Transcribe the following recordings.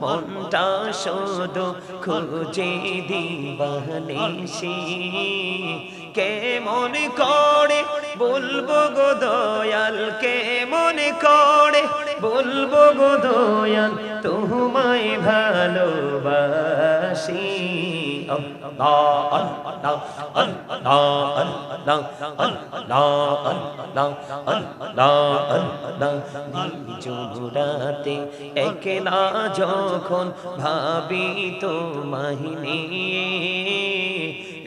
মনটা শুধু খুঁজে দিবানিসি কেমন করে বলব গো দয়াল কেমন করে বলব গো দয়াল তোমায় ভালোবাসি জোড়াতে একলা যখন ভাবি তো মাহিনী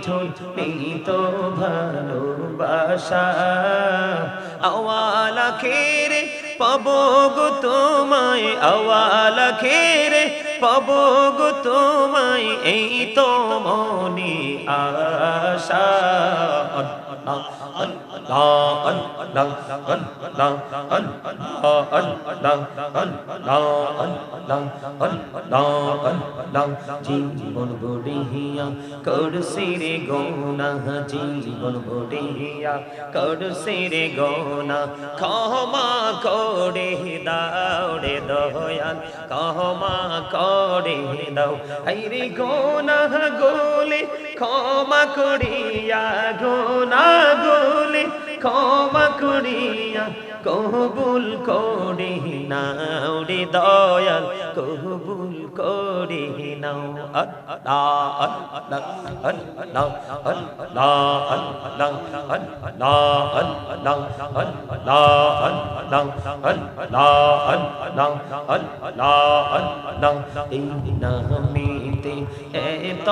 নিঠুর মিত ভালোবাসা। আওয়ালা খেরে পাবো গো তোমায়, আওয়ালা খেরে পাবো গো তোমায়, এই তো মনে আশা। জীবন বড়িয়া করছে রে গৌনাহ জীবন বড়িয়া করছে রে গৌনা ক্ষমা করে দাও রে দয়াল ক্ষমা করে দাও এই রে গৌনাহ গোলে ক্ষমা করিয়া গৌনা গো ক্ষমা করিয়া কবুল করে নাও, রে দয়াল, কবুল করে নাও। আল্লাহ আল্লাহ আল্লাহ আল্লাহ আল্লাহ আল্লাহ আল্লাহ আল্লাহ আল্লাহ আল্লাহ আল্লাহ আল্লাহ আল্লাহ এই নামেতে এত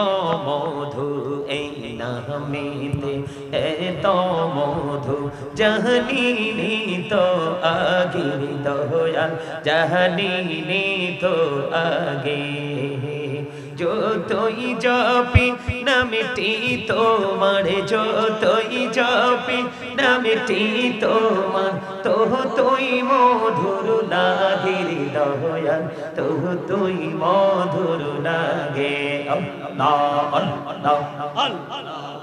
মধু, এই নামেতে এত মধু জাহানি তো আগে দয়াল, জাহানি তো আগে। যতই জপি নামটি তোমার, যতই জপি নামটি তোমার তো তুই মধুর লাগে দয়াল তো তুই মধুর লাগে। আল্লাহ আল্লাহ আল্লাহ।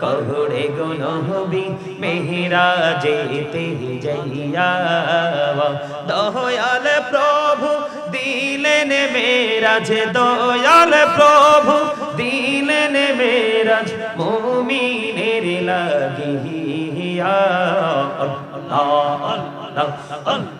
কহরে গুনহবি মেহরা যেতে যাইয়া দয়াল প্রভু দিলেন মেরাজ, দয়াল প্রভু দিলেন মেরাজ, মুমিনের লাগিয়া। আল্লাহ আল্লাহ আল্লাহ।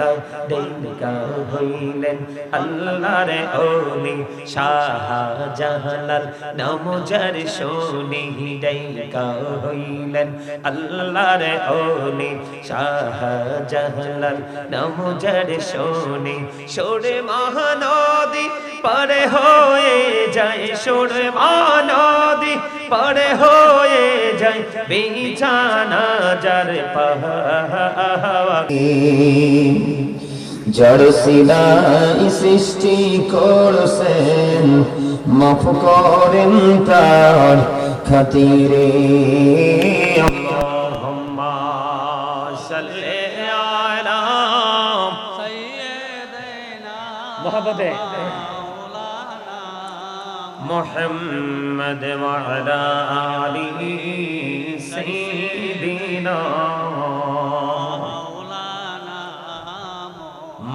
আল্লাহ ডেঙ্গা হইলেন আল্লাহর ওলি শাহজাহালাল নমজার শোনি ডেঙ্গা হইলেন আল্লাহর ওলি শাহজাহালাল নমজার শোনি সোরে মহানদী পরে হয়ে যায় সোরে মহানদী পরে হয়ে যায় বিছানা যার পাহাওয়া জড়সিলাই সৃষ্টি করছেন মাফ করেন তার খাতিরে اللهم صل على محبت محمد وعلى آله سيدنا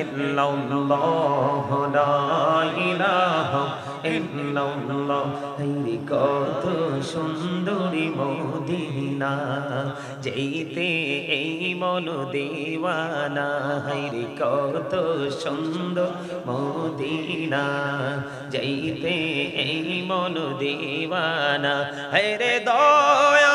ইল্লাল্লাহ লা ইলাহা ইল্লাল্লাহ। হাইরে কত সুন্দরী মদিনা, যেইতে এই মন দেওয়ানা। হাইরে কত সুন্দর মদিনা, যাইতে এই মন দেওয়ানা। হাইরে দয়া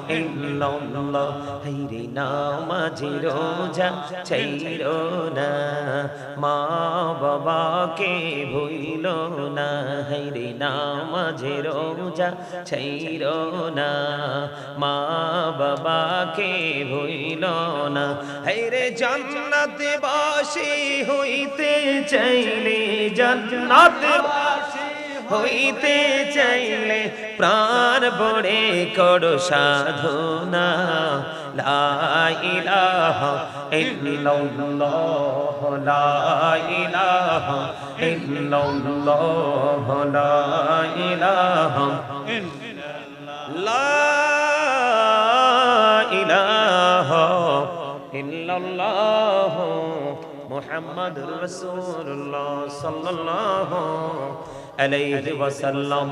ইল্লাল্লাহ, হাইরে নামাজি রোজা ছাইরো না। মা বাবাকে ভুইল না, হাইরে নামাজি রোজা ছাইরো না। মা বাবাকে ভুইল না, হাইরে জান্নাতে বাসী হইতে চাইলে জান্নাতে বাসী হইতে চাইলে প্রাণ বড়ে করো সাধনা। লা ইলাহা ইল্লাল্লাহ, লা ইলাহা ইল্লাল্লাহ, লা ইলাহা লা ইলাহা ইল্লাল্লাহ মুহাম্মাদুর রাসূলুল্লাহ সাল্লাল্লাহু अलैहि वसल्लम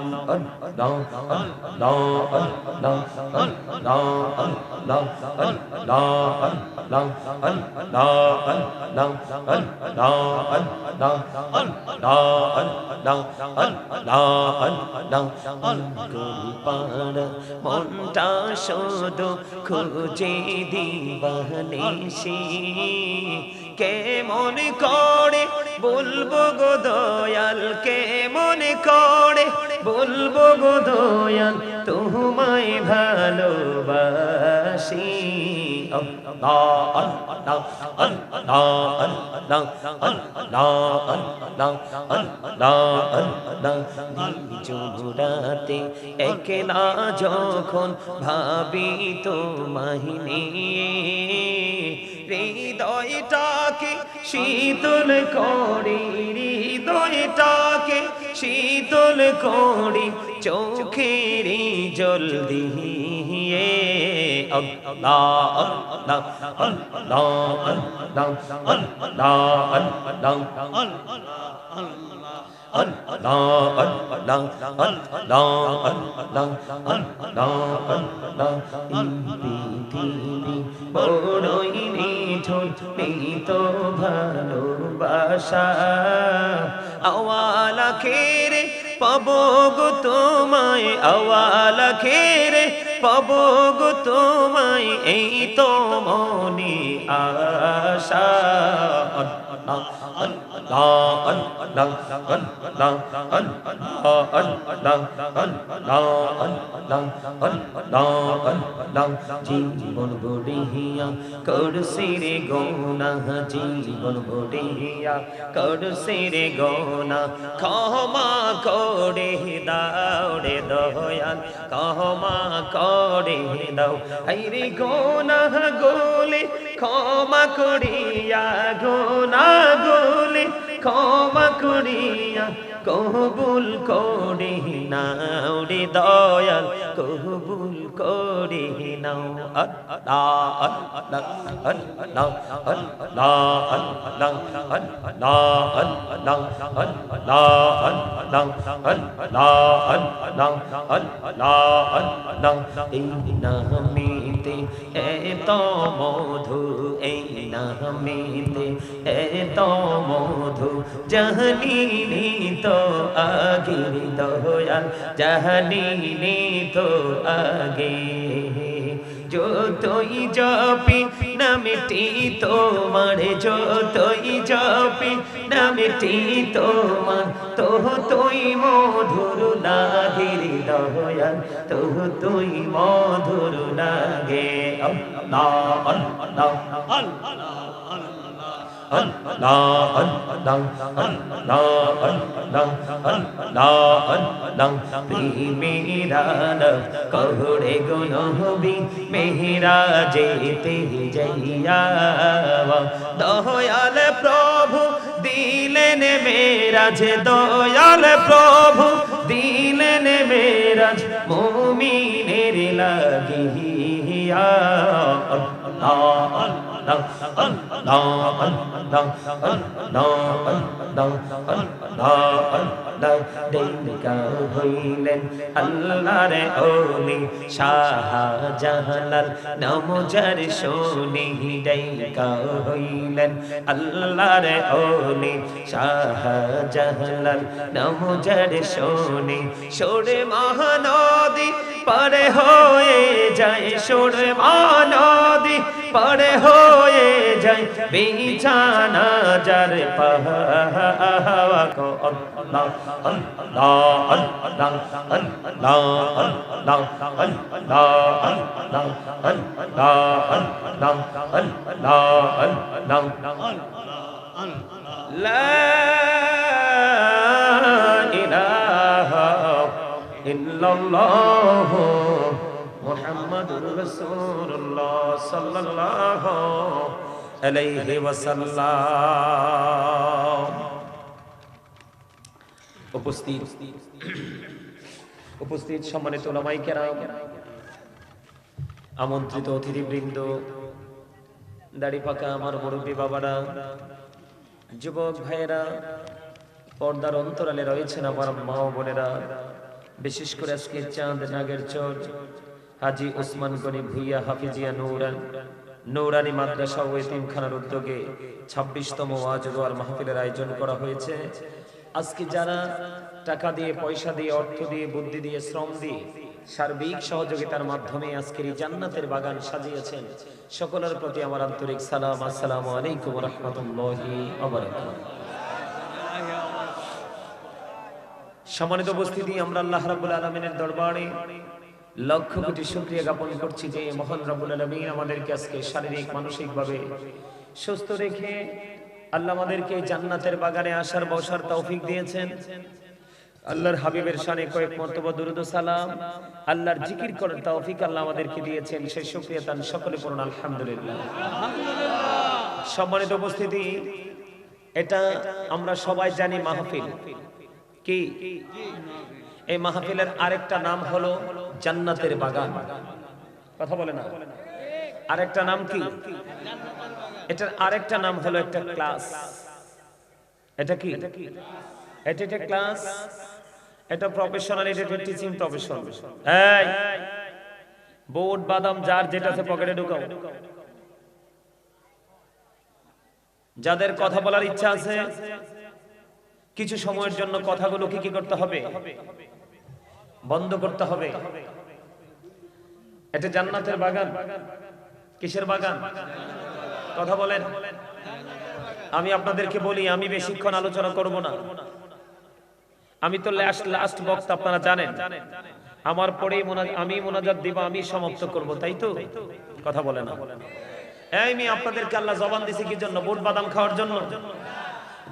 মনটা শোধ খুঁজে দিবানে সে কে মনে করে? বলব গো দয়াল কে মনে করে? বলব গো দয়াল তোমায় ভালোবাসি। জোড়াতে একলা যখন ভাবি তো মাহিনী হৃদয়টাকে শীতল করে হৃদয়টাকে শীতল করি চোখের জল দিয়ে বড়ই নিঠুর তো ভালোবাসা আওয়ালা খেরে পাবো গো তোমায় আওয়ালা খেরে পাবো গো তোমায় এই তো মনে আশা জীবন বড়িয়া করছে রে গোনা জীবন বড়িয়া করছে রে গোনা ক্ষমা করে দাও রে দয়াল ক্ষমা করে দাও হাইরে গোনা গোলে ক্ষমা করিয়া গোনা গোলে ক্ষমা করিয়া কবুল করে নাও রে দয়াল কবুল করে নাও আল্লাহ আল্লাহ আল্লাহ আল্লাহ আল্লাহ আল্লাহ আল্লাহ আল্লাহ আল্লাহ আল্লাহ আল্লাহ আল্লাহ আল্লাহ এই নামেতে এত মধু এই নামেতে এত মধু জাহানি তো আগে দয়াল জাহানি তো আগে। যতই জপি, নামটি তোমার, যতই জপি, নামটি তোমার। তো তুই মধুর লাগে দয়াল তো তুই মধুর আল্লাহ আল্লাহ। কহরে গুনহবি মেহরা যেতে যাইয়া দয়াল প্রভু দিলেন মেরাজ, দয়াল প্রভু দিলেন মেরাজ, মুমিনের লাগিয়া। আল্লাহ। ডেঙ্গা হইলেন আল্লাহর ওলি শাহ জাহালাল নমজার শোনি ডেঙ্গা হইলেন আল্লাহর ওলি শাহ জাহালাল নমজার শোনি সোরে মহানদী পরে হয়ে যায় সোরে মহানদী পরে হয়ে যায় বিছানা যার পাহাওয়া কো আল্লাহ আল্লাহ আল্লাহ আল্লাহ আল্লাহ আল্লাহ আল্লাহ আল্লাহ আল্লাহ আল্লাহ লা ইলাহা ইল্লাল্লাহ মুহাম্মাদুর রাসূলুল্লাহ সাল্লাল্লাহু আলাইহি ওয়াসাল্লাম। উপস্থিত। উপস্থিত সম্মানিত ওলামাই কেরাম আমন্ত্রিত অতিথিবৃন্দ, দাড়ি পাকা আমার মুরব্বী বাবারা, যুবক ভাইয়েরা, পর্দার অন্তরালে রয়েছেন আমার মা বোনেরা, বিশেষ করে আজকে চাঁদ, নাগের চর হাজি ওসমান গনি ভুইয়া হাফিজিয়া নৌরান, নৌরানি মাদ্রাসা ও এতিমখানার উদ্যোগে ছাব্বিশতম ওয়াজুয়ার মাহফিলের আয়োজন করা হয়েছে। আজকে যারা টাকা দিয়ে, পয়সা দিয়ে, অর্থ দিয়ে, বুদ্ধি দিয়ে, শ্রম দিয়ে সার্বিক সহযোগিতার মাধ্যমে আজকের এই জান্নাতের বাগান সাজিয়েছেন, সকলের প্রতি আমার আন্তরিক সালাম। আসসালামু আলাইকুম রহমতুল্লাহি সম্মানিত উপস্থিতি, আমরা আল্লাহ রাব্বুল আলমিনের দরবারে লক্ষ কোটি শুক্রিয়া জ্ঞাপন করছি যে মহান রাব্বুল আলমিন আমাদেরকে আজকে শারীরিক, মানসিকভাবে সুস্থ রেখে আল্লাহ আমাদেরকে জান্নাতের বাগানে আসার, বসার তৌফিক দিয়েছেন। আল্লাহর হাবিবের শানে কয়েক মর্তবা দুরুদ সালাম। আল্লাহর জিকির করার তৌফিক আল্লাহ আমাদেরকে দিয়েছেন। সেই শুকরিয়া তান সকলে পড়ুন আলহামদুলিল্লাহ। সম্মানিত উপস্থিতি, এটা আমরা সবাই জানি মাহফিল। কি? এই মাহফিলের আরেকটা নাম হলো জান্নাতের বাগান। কথা বলে না? আরেকটা নাম কি? এটার আরেকটা নাম হলো একটা ক্লাস। এটা কি? এটা একটা ক্লাস? এটা প্রফেশনাল এটা একটা টিচিং প্রফেশন এই! বোর্ড বাদাম, যার যেটা আছে পকেটে ঢুকাও। যাদের কথা বলার ইচ্ছা আছে, কিছু সময়ের জন্য কথাগুলো কি কি করতে হবে? বন্ধ করতে হবে। এটা জান্নাতের বাগান। কিসের বাগান? কথা বলেন। আমি আপনাদেরকে বলি, আমি বেশিক্ষণ আলোচনা করব না। আমি তো লাস্ট লাস্ট বক্তা আপনারা জানেন। আমার পরেই আমি মোনাজাত দিব, আমি সমাপ্ত করব, তাই তো? কথা বলে না। এই আমি আপনাদেরকে আল্লাহ জবান দিছি কি জন্য? বুট বাদাম খাওয়ার জন্য?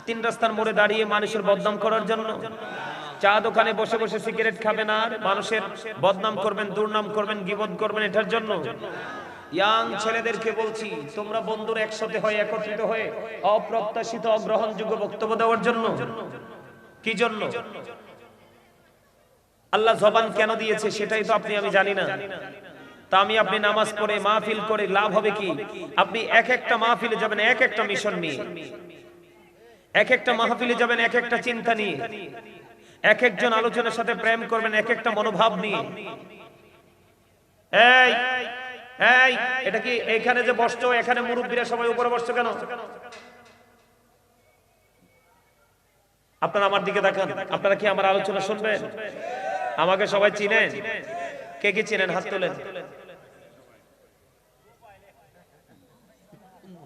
তিন রাস্তার মোড়ে দাঁড়িয়ে মানুষের বদনাম করার জন্য? চা দোকানে বসে বসে সিগারেট খাবেন আর মানুষের বদনাম করবেন, দুর্নাম করবেন, গিবদ করবেন, এটার জন্য। ইয়াং ছেলেদেরকে বলছি, তোমরা বন্ধুরা একসাথে হয়ে, একত্রিত হয়ে, অপ্রত্যাশিত অগ্রহণযোগ্য বক্তব্য দেওয়ার জন্য। কি জন্য? আল্লাহ জবান কেন দিয়েছে সেটাই তো আপনি, আমি জানি না। তা আমি আপনি নামাজ পড়ে মাহফিল করে লাভ হবে কি? আপনি এক একটা মাহফিলে যাবেন, এক একটা মিশন নিয়ে। এক একটা মাহফিলে যাবেন, এক একটা চিন্তা নিয়ে। এক একজন আলোচনার সাথে প্রেম করবেন, এক একটা মনোভাব নিয়ে। এই এই, এটা কি এখানে যে বসছো, এখানে মুরব্বীরা সবাই উপরে বসছো কেন? আপনারা আমার দিকে দেখান আপনারা কি আমার আলোচনা শুনবেন? আমাকে সবাই চিনেন? কে কে চিনেন? হাত তোলেন।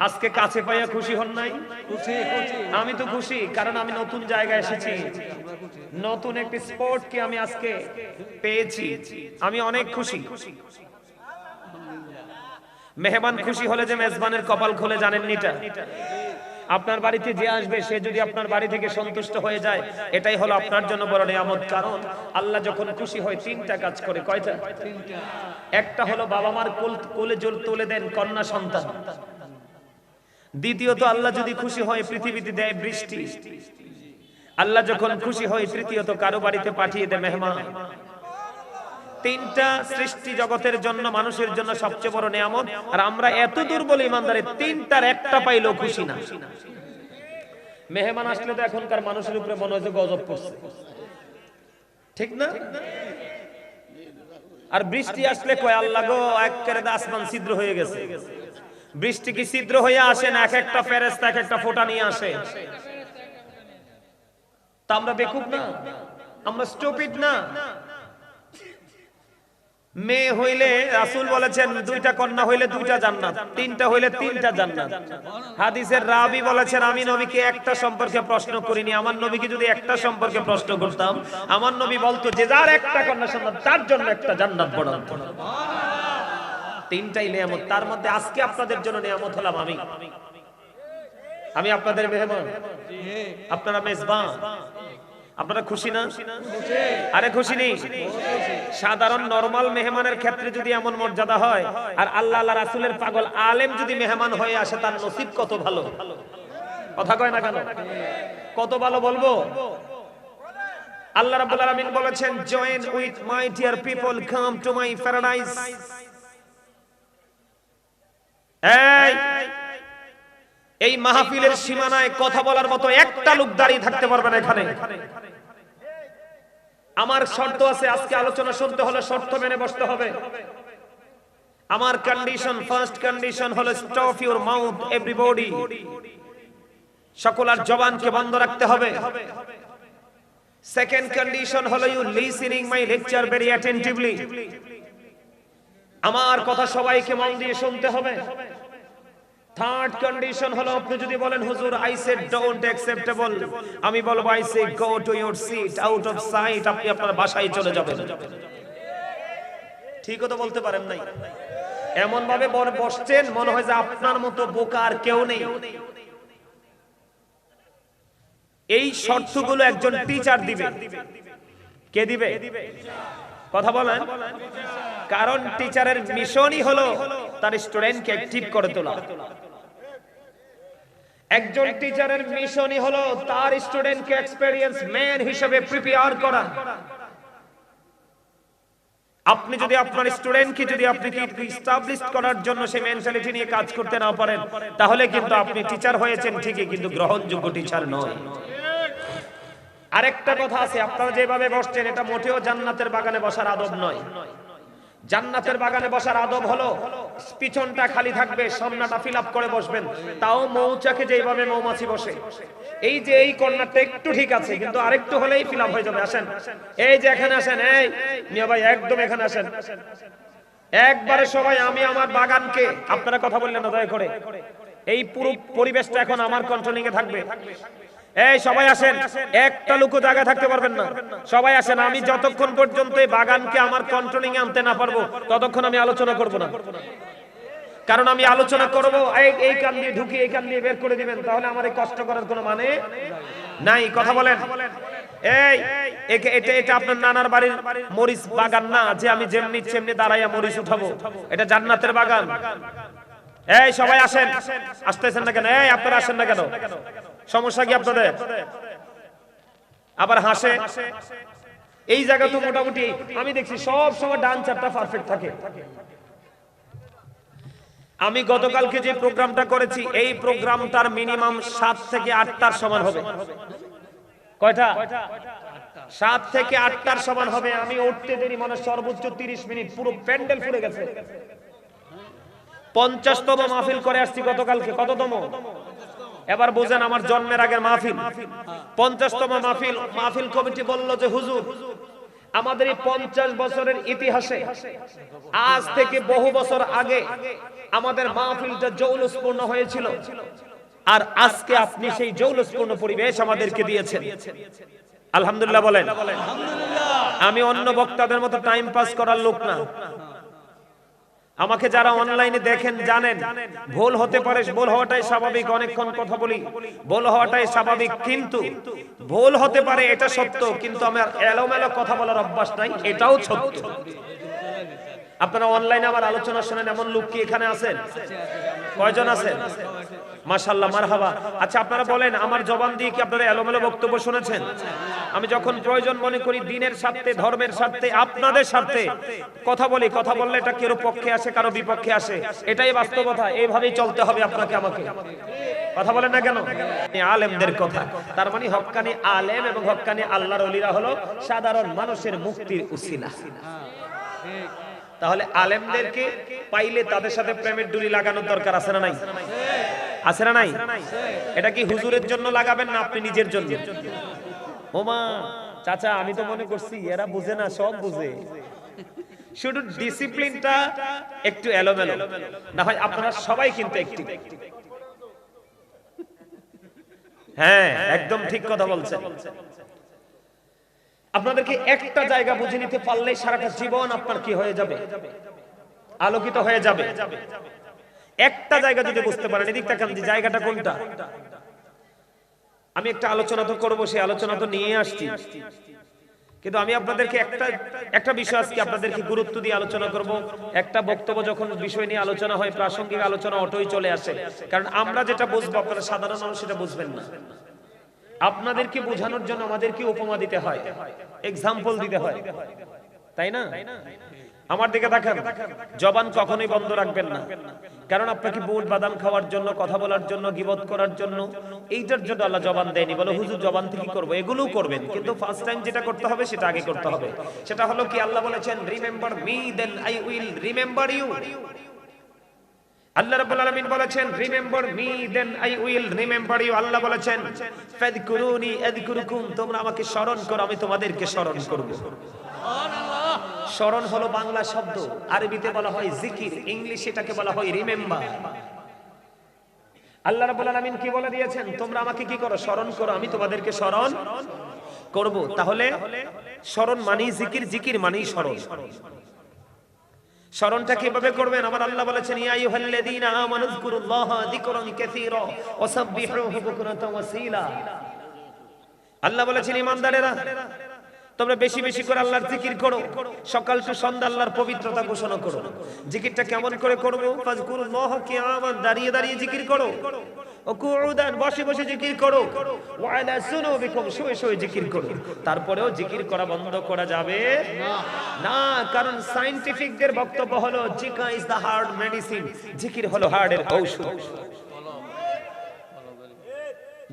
আজকে কাছে পাইয়া খুশি হন নাই? আমি তো খুশি, কারণ আমি নতুন জায়গায় এসেছি। নতুন একটি স্পোর্ট কি আমি আজকে পেয়েছি। আমি অনেক খুশি। মেহমান খুশি হলে যে মেজবানের কপাল খুলে জানেন নিটা আপনার বাড়িতে যে আসবে, সে যদি আপনার বাড়ি থেকে সন্তুষ্ট হয়ে যায়, এটাই হলো আপনার জন্য বড় নিয়ামত। কারণ আল্লাহ যখন খুশি হয়, তিনটা কাজ করে। কয়টা? একটা হলো বাবা মার কোল কোলে জল তুলে দেন কন্যা সন্তান। দ্বিতীয়ত, আল্লাহ যদি খুশি হয় পৃথিবীতে দেয় বৃষ্টি। আল্লাহ যখন খুশি হয় তৃতীয়ত কারও বাড়িতে পাঠিয়ে দেয় মেহমান। তিনটা সৃষ্টি জগতের জন্য, মানুষের জন্য সবচেয়ে বড় নিয়ামত। আর আমরা এত দুর্বল ইমানদারে তিনটার একটা পাইলেও খুশি না। মেহমান আসলে তো এখনকার মানুষের উপরে মনে হয় যে গজব পড়ছে ঠিক না? আর বৃষ্টি আসলে কয়, আল্লাহ গো একেবারে আসমান ছিদ্র হয়ে গেছে। বৃষ্টি কি ছিদ্র হয়ে আসে না? এক একটা ফেরেস্তা এক একটা ফোঁটা নিয়ে আসে। তা আমরা বেকুব না? আমরা স্টুপিড না? মেয়ে হইলে রাসূল বলেছেন, দুইটা কন্যা হইলে দুইটা জান্নাত, তিনটা হইলে তিনটা জান্নাত। হাদিসের রাবি বলেছেন, আমি নবীকে একটা সম্পর্কে প্রশ্ন করিনি, আমার নবীকে যদি একটা সম্পর্কে প্রশ্ন করতাম, আমার নবী বলতো, যে যার একটা কন্যা সন্তান তার জন্য একটা জান্নাত বড়ান তিনটাই নিয়ামত। তার মধ্যে আজকে আপনাদের জন্য নিয়ামত হলাম আমি। আমি আপনাদের মেহমান। আপনারা মেজবান। আপনারা খুশি না? আরে খুশি নেই? সাধারণ, নরমাল মেহমানের ক্ষেত্রে যদি এমন মর্যাদা হয়, আর আল্লাহ আল্লাহ রাসুলের পাগল আলেম যদি মেহমান হয়ে আসে, তার নসিব কত ভালো? কথা কয় না কেন? কত ভালো বলব? আল্লাহ রাব্বুল আলামিন বলেছেন join with my dear people come to my paradise এই মাহফিলের সীমানায় কথা বলার মতো একটা লোক দাঁড়িয়ে থাকতে পারবে না এখানে। আমার শর্ত আছে, আজকে আলোচনা শুনতে হলে শর্ত মেনে বসতে হবে। আমার কন্ডিশন ফার্স্ট কন্ডিশন হলো স্টপ ইউর মাউথ এভরিবডি সকল আর জবানকে বন্ধ রাখতে হবে। সেকেন্ড কন্ডিশন হলো you listening my lecture very attentively আমার কথা সবাইকে মন দিয়ে শুনতে হবে। থার্ড কন্ডিশন হলো, আপনি যদি বলেন, হুজুর আই সেড ডোন্ট অ্যাকসেপ্টেবল আমি বলব I say go to your seat out of sight আপনি আপনার বাসায় চলে যাবেন। ঠিকও তো বলতে পারেন নাই। এমন ভাবে বসছেন, মনে হয় যে আপনার মতো বোকা আর কেউ নেই। এই শর্তগুলো একজন টিচার দিবে। কে দিবে? কথা বলেন। কারণ টিচারের মিশনই হলো তার স্টুডেন্টকে অ্যাক্টিভ করে তোলা। একজন টিচারের মিশনই হলো তার স্টুডেন্টকে এক্সপেরিয়েন্স ম্যান হিসেবে প্রিপেয়ার করা। আপনি যদি আপনার স্টুডেন্টকে যদি আপনি ইস্টাবলিশ করার জন্য সেই মেন্টালিটি নিয়ে কাজ করতে না পারেন, তাহলে কিন্তু আপনি টিচার হয়েছেন ঠিকই, কিন্তু গ্রহণযোগ্য টিচার নয়। আরেকটা কথা আছে, আপনারা যেভাবে বসছেন, এটা মোটেও জান্নাতের বাগানে বসার আদব নয়। জান্নাতের বাগানে বসার আদব হলো, পিছনটা খালি থাকবে, সামনাটা ফিল করে বসবেন। তাও মৌচাকে যেভাবে মৌমাছি বসে। এই যে এই কর্নারটা একটু ঠিক আছে, কিন্তু আরেকটু হলেই ফিল হয়ে যাবে। আসেন। এই যে এখানে আসেন, এই মিয়া ভাই, একদম এখানে আসেন। একবারে সবাই, আমি আমার বাগানকে, আপনারা কথা বললেন দয়া করে। এই পুরো পরিবেশটা এখন আমার কন্ট্রোলিং এ থাকবে। এই সবাই আসেন। একটা লোকও জায়গায় থাকতে পারবেন না। সবাই আসেন আমি যতক্ষণ পর্যন্ত এই বাগানকে আমার কন্ট্রোলিং এ আনতে না পারব ততক্ষণ আমি আলোচনা করব না। কারণ আমি আলোচনা করব এই এই কান দিয়ে ঢুকি এই কান দিয়ে বের করে দিবেন তাহলে আমার এই কষ্ট করার কোনো মানে নাই। কথা বলেন। এই এটা এটা আপনার নানার বাড়ির মরিচ বাগান না যে আমি যেমনি সেমনি দাঁড়াইয়া মরিচ উঠাবো। এটা জান্নাতের বাগান। এই সবাই আসেন। আসতেছেন না কেন? এই আপনারা আসেন না কেন? সমস্যা কি আপনাদের? আবার হাসে? এই জায়গা তো মোটামুটি, আমি দেখছি সব সময় ডান চারটা পারফেক্ট থাকে। আমি গতকালকে যে প্রোগ্রামটা করেছি, এই প্রোগ্রামটার মিনিমাম সাত থেকে আটটার সমান হবে। কয়টা? সাত থেকে আটটার সমান হবে। আমি উঠতে দেরি মানে সর্বোচ্চ তিরিশ মিনিট। পুরো প্যান্ডেল ফুলে গেছে। পঞ্চাশতম মাহফিল করে আসছি গতকালকে। কততম? এবার বোঝেন আমার জন্মের আগের মাহফিল। পঞ্চাশতম মাহফিল। মাহফিল কমিটি বলল যে, হুজুর, আমাদের এই পঞ্চাশ বছরের ইতিহাসে আজ থেকে বহু বছর আগে আমাদের মাহফিলটা জৌলসপূর্ণ হয়েছিল। আর আজকে আপনি সেই জৌলসপূর্ণ পরিবেশ আমাদেরকে দিয়েছেন। আলহামদুলিল্লাহ বলেন। আমি অন্য বক্তাদের মতো টাইম পাস করার লোক না। আমাকে যারা অনলাইনে দেখেন, জানেন, ভুল হতে পারে, ভুল হওয়াটাই স্বাভাবিক, অনেকক্ষণ কথা বলি। ভুল হওয়াটাই স্বাভাবিক, কিন্তু ভুল হতে পারে, এটা সত্য, কিন্তু আমার এলোমেলো কথা বলার অভ্যাস নাই, এটাও সত্য। আপনারা অনলাইনে আমার আলোচনা শোনেন, এমন লোক কি এখানে আছেন? কয়জন আছেন? মাশাল্লাহ মারহাবা। আচ্ছা আপনারা বলেন, আমার জবান দিয়ে কি আপনারা এলোমেলো বক্তব্য শুনেছেন? আমি যখন প্রয়োজন মনে করি দিনের স্বার্থে, ধর্মের স্বার্থে, আপনাদের স্বার্থে, কথা বলি, কথা বললে এটা কারও পক্ষে আসে, কারও বিপক্ষে আসে। এটাই বাস্তবতা, এইভাবেই চলতে হবে আপনাকে আমাকে। কথা বলেন না কেন? আলেমদের কথা। তার মানে হক্কানি আলেম এবং হক্কানি আল্লাহর অলিরা হলো সাধারণ মানুষের মুক্তির উসিলা। তাহলে আলেমদেরকে পাইলে তাদের সাথে প্রেমের ডুরি লাগানোর দরকার আছে না নাই? আছে না নাই? এটা কি হুজুরের জন্য লাগাবেন না আপনি নিজের জন্য? ওমা চাচা আমি তো মনে করছি এরা বুঝে না সব বুঝে শুধু ডিসিপ্লিনটা একটু এলোমেলো। না হয় আপনারা সবাই কিন্তু একটি। হ্যাঁ একদম ঠিক কথা বলছেন। আপনাদেরকে একটা জায়গা বুঝে নিতে পারলেই সারাটা জীবন আপনার কি হয়ে যাবে? আলোকিত হয়ে যাবে। একটা জায়গা যদি বুঝতে পারেন, এদিক তাকান যে জায়গাটা কোনটা? আমি একটা আলোচনা তো করব, সেই আলোচনা তো নিয়ে আসছি। কিন্তু আমি আপনাদেরকে একটা একটা বিষয় আজকে আপনাদেরকে গুরুত্ব দিয়ে আলোচনা করব। একটা বক্তব্য যখন বিষয় নিয়ে আলোচনা হয়, প্রাসঙ্গিক আলোচনা অটোই চলে আসে। কারণ আমরা যেটা বুঝব, আপনারা সাধারণ মানুষ সেটা বুঝবেন না। আপনাদেরকে বোঝানোর জন্য আমাদেরকে উপমা দিতে হয় এক্সাম্পল দিতে হয়। তাই না? আমার দিকে দেখেন জবান কখনোই বন্ধ রাখবেন না। কারণ আপনাকে বুট বাদাম খাওয়ার জন্য, কথা বলার জন্য, গিবত করার জন্য এইটার জন্য আল্লাহ জবান দেয়নি। বলে, হুজুর, জবান থেকে করব? এগুলোও করবেন। কিন্তু ফার্স্ট টাইম যেটা করতে হবে, সেটা আগে করতে হবে। সেটা হলো কি, আল্লাহ বলেছেন remember me then I will remember you Allah রাব্বুল আলামিন বলেছেন remember me then I will remember you Allah বলেছেন, ফাযকুরুনি আযকুরুকুম, তোমরা আমাকে স্মরণ করো, আমি তোমাদেরকে স্মরণ করব। স্মরণ হলো বাংলা শব্দ। আরবিতে বলা হয় জিকির, ইংলিশ এটাকে বলা হয় রিমেম্বার। আল্লাহ রাব্বুল আলামিন কি বলে দিয়েছেন? তোমরা আমাকে কি করো? স্মরণ করো, আমি তোমাদেরকে স্মরণ করব। তাহলে স্মরণ মানেই জিকির জিকির মানেই স্মরণ। স্মরণটা কীভাবে করবেন? আমার আল্লাহ বলেছেন, ইয়া আইয়ুহাল্লাযীনা আমানু যকুরুল্লাহা যিকরান কাসীরা ওয়া সাব্বিহুহু বুকরাতাও ওয়াসীলা। আল্লাহ বলেছেন ঈমানদারেরা তোমরা বেশি বেশি করে আল্লাহর জিকির করো। সকাল টু সন্ধ্যা আল্লাহর পবিত্রতা ঘোষণা করো। জিকিরটা কেমন করে করব? ফাজকুরুল্লাহ কিয়ামান, দাঁড়িয়ে দাঁড়িয়ে জিকির করো। বসে বসে জিকির করো। শুয়ে শুয়ে জিকির করো। তারপরেও জিকির করা বন্ধ করা যাবে না। কারণ সায়েন্টিফিকদের বক্তব্য হলো, জিকা ইজ দা হার্ড মেডিসিন। জিকির হলো হার্টের ঔষধ।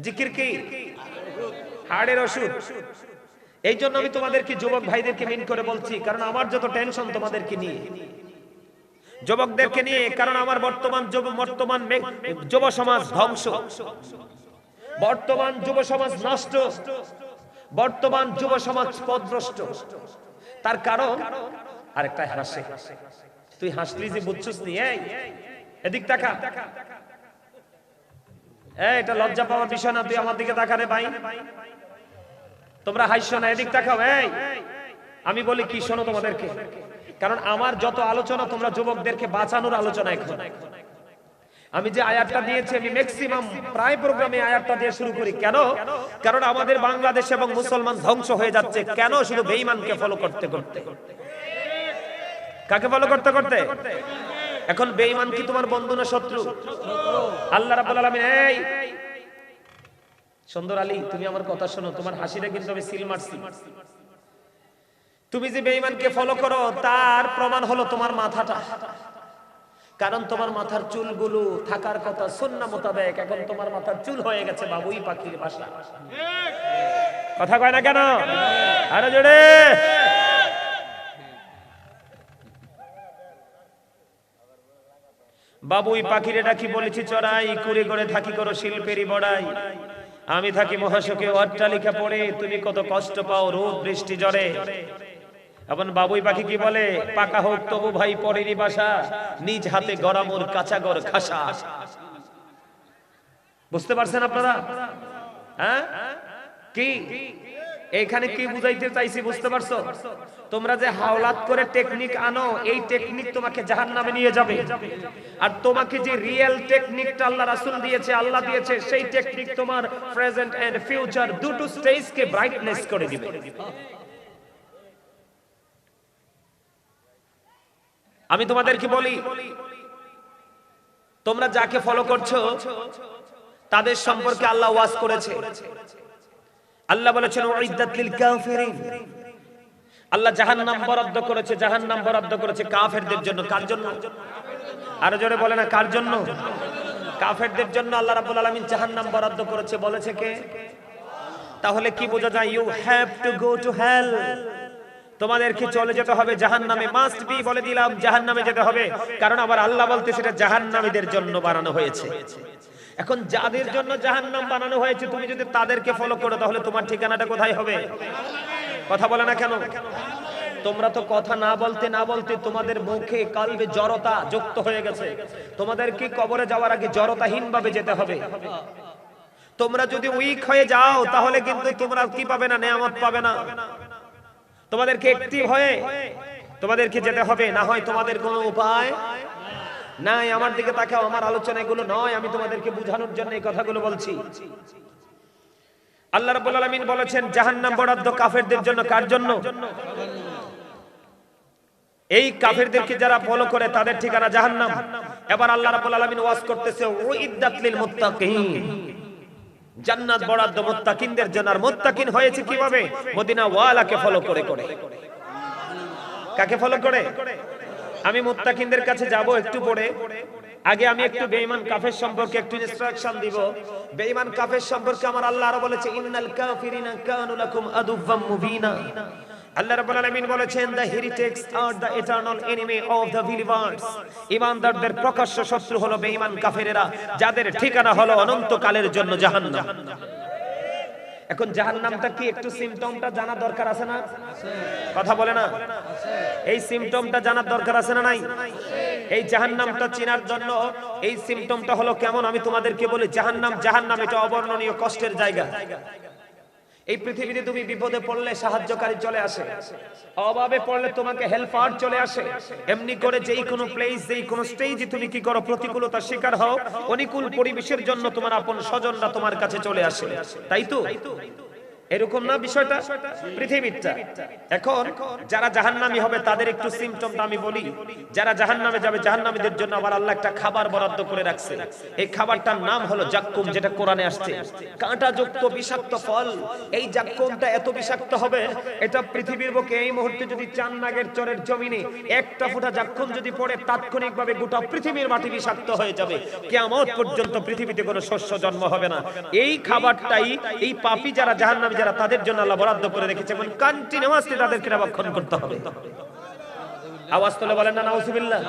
জিকির কি? হার্টের ওষুধ এই জন্য আমি তোমাদেরকে যুবক ভাইদেরকে মিন করে বলছি, কারণ আমার যত টেনশন তোমাদেরকে নিয়ে। যুবকদেরকে নিয়ে, কারণ আমার বর্তমান যুব বর্তমান যুব সমাজ ধ্বংস। বর্তমান যুব সমাজ নষ্ট। বর্তমান যুব সমাজ পদভ্রষ্ট। তার কারণ আরেকটা হাসে। তুই হাসলি যে বুঝছিস নি, এই, এদিক এই, এটা লজ্জা পাওয়ার বিষয় না, তুই আমার দিকে তাকারে ভাই। তোমরা হাইছো না, এদিক তাকাও, এই। আমি বলি, কি শোনো তোমাদেরকে? কারণ আমার যত আলোচনা, তোমরা যুবকদেরকে বাঁচানোর আলোচনা এখন। আমি যে আয়াতটা দিয়েছি, আমি ম্যাক্সিমাম প্রায় প্রোগ্রামে আয়াতটা দিয়ে শুরু করি। কেন? কারণ আমাদের বাংলাদেশ এবং মুসলমান ধ্বংস হয়ে যাচ্ছে। কেন? শুধু বেঈমানকে ফলো করতে করতে। কাকে ফলো করতে করতে? এখন বেঈমান কি তোমার বন্ধু না শত্রু? আল্লাহ রাব্বুল আলামিন, এই। সুন্দর আলী, তুমি আমার কথা শোনো, তোমার হাসিটা কিন্তু আমি সিল মারছি। তুমি যে বেঈমানকে ফলো করো, তার প্রমাণ হলো তোমার মাথাটা। কারণ তোমার মাথার চুলগুলো থাকার কথা সুন্না মোতাবেক এখন তোমার মাথার চুল হয়ে গেছে বাবুই পাখির বাসা। কথা কয় না কেন? আরে জোরে। বাবুই পাখিরে ডাকি বলেছি? চড়াই, কুড়ে করে থাকি করো, শিল্পেরই বড়াই। আমি থাকি মহাশোকে অট্টালিকা পড়ে, তুমি কত কষ্ট পাও রোদ, বৃষ্টি জরে এখন বাবুই পাখি কি বলে, পাকা হোক, তবু ভাই পড়েনি বাসা, নিজ হাতে কাঁচা গর খাসা বুঝতে পারছেন আপনারা? হ্যাঁ? কি? এইখানে কি বুঝাইতে চাইছি, বুঝতে পারছ? তোমরা যে হাওলাত করে টেকনিক আনো, এই টেকনিক তোমাকে জাহান নামে নিয়ে যাবে। আর তোমাকে যে রিয়েল টেকনিকটা আল্লাহ রাসূল দিয়েছে, আল্লাহ দিয়েছে, সেই টেকনিক তোমার প্রেজেন্ট এন্ড ফিউচার দুটো স্টেজকে ব্রাইটনেস করে দিবে। আমি তোমাদেরকে বলি, তোমরা যাকে ফলো করছ, তাদের সম্পর্কে আল্লাহ ওয়াজ করেছে। আল্লাহ বলেছেন আল্লাহ জাহান্নাম বরাদ্দ করেছে, জাহান্নাম বরাদ্দ করেছে কাফেরদের জন্য। কার জন্য? আরও জোরে বলে না, কার জন্য? কাফেরদের জন্য আল্লাহ রাব্বুল আলামিন জাহান্নাম বরাদ্দ করেছে, বলেছে কে? তাহলে কি বোঝা যায়? You have to go to hell তোমাদেরকে চলে যেতে হবে জাহান্নামে মাস্ট বি বলে দিলাম, জাহান্নামে যেতে হবে। কারণ আবার আল্লাহ বলতে সেটা জাহান্নামীদের জন্য বানানো হয়েছে। এখন যাদের জন্য জাহান্নাম বানানো হয়েছে, তুমি যদি তাদেরকে ফলো করো, তাহলে তোমার ঠিকানাটা কোথায় হবে? কথা বলে না কেন? তোমরা তো কথা না বলতে না বলতে তোমাদের মুখে কালবে জড়তা যুক্ত হয়ে গেছে। তোমাদেরকে কবরে যাওয়ার আগে জড়তাহীন ভাবে যেতে হবে। তোমরা যদি উইক হয়ে যাও, তাহলে কিন্তু তোমরা কি পাবে না, নেয়ামত পাবে না। তোমাদেরকে অ্যাক্টিভ হয়ে তোমাদেরকে যেতে হবে, না হয় তোমাদের কোনো উপায় নাই, আমার দিকে তাকাও, আমার আলোচনা এগুলো নয়, আমি তোমাদেরকে বোঝানোর জন্য এই কথাগুলো বলছি। আল্লাহ রাব্বুল আলামিন বলেছেন, জাহান্নাম বরাদ্দ কাফেরদের জন্য কার জন্য? এই কাফেরদেরকে যারা ফলো করে, তাদের ঠিকানা জাহান্নাম। এবার আল্লাহ রাব্বুল আলামিন ওয়াজ করতেছে, উইদ্দাত লিল মুত্তাকিন। জান্নাত বরাদ্দ মুত্তাকিনদের জন্য, আর মুত্তাকিন হয়েছে কীভাবে? মদিনা ওয়ালাকে ফলো করে করে। কাকে ফলো করে? আমি মুত্তাকিনদের কাছে যাব একটু পরে। আগে আমি একটু বেঈমান কাফের সম্পর্কে একটু ইনস্ট্রাকশন দিব। বেঈমান কাফের সম্পর্কে আমার আল্লাহ আরও বলেছে, ইন্নাল কাফিরিনা কানু লাকুম আদুওয়াম মুবিনা। আল্লাহ রাব্বুল আলামিন বলেছেন the heretics are the eternal enemy of the believers ইমানদারদের প্রকাশ্য শত্রু হলো বেঈমান কাফেরেরা, যাদের ঠিকানা হলো অনন্তকালের জন্য জাহান্নাম। এখন জাহান্নামটা কি একটু সিমটমটা জানা দরকার আছে না? কথা বলে না? এই সিমটমটা জানার দরকার আছে না নাই? এই জাহান্নামটা চিনার জন্য এই সিমটমটা হলো কেমন? আমি তোমাদেরকে বলি, জাহান্নাম জাহান্নাম, এটা অবর্ণনীয় কষ্টের জায়গা। এই পৃথিবীতে তুমি বিপদে পড়লে সাহায্যকারী চলে আসে। অভাবে পড়লে তোমাকে হেল্পার চলে আসে। এমনি করে যেই কোনো প্লেস যেই কোনো স্টেজে তুমি কি করো, প্রতিকূলতার শিকার হও, অনুকূল পরিবেশের জন্য তোমার আপন স্বজনরা তোমার কাছে চলে আসে। তাই তো? এরকম না বিষয়টা? পৃথিবীরটা। এখন যারা জাহান্নামী হবে, তাদের একটু সিমটমটা আমি বলি। যারা জাহান্নামে যাবে, জাহান্নামীদের জন্য আবার আল্লাহ একটা খাবার বরাদ্দ করে রাখছে। এই খাবারটার নাম হলো জাক্কুম, যেটা কোরআনে আসছে। কাঁটাযুক্ত বিষাক্ত ফল। এই জাক্কুমটা এত বিষাক্ত হবে, এটা পৃথিবীর বুকে এই মুহূর্তে যদি চান নাগের চরের জমিনে একটা ফোঁটা জাক্কুম যদি পড়ে, তাৎক্ষণিকভাবে গোটা পৃথিবীর মাটি বিষাক্ত হয়ে যাবে। কিয়ামত পর্যন্ত পৃথিবীতে কোনো শস্য জন্ম হবে না। এই খাবারটাই, এই পাপী যারা জাহান্নামী যারা তাদের জন্য আল্লাহ বরাদ্দ করে রেখেছে, এবং কন্টিনিউয়াসলি তাদেরকে রক্ষণ করতে হবে। আওয়াজ তোলে বলেন না, নাউজুবিল্লাহ।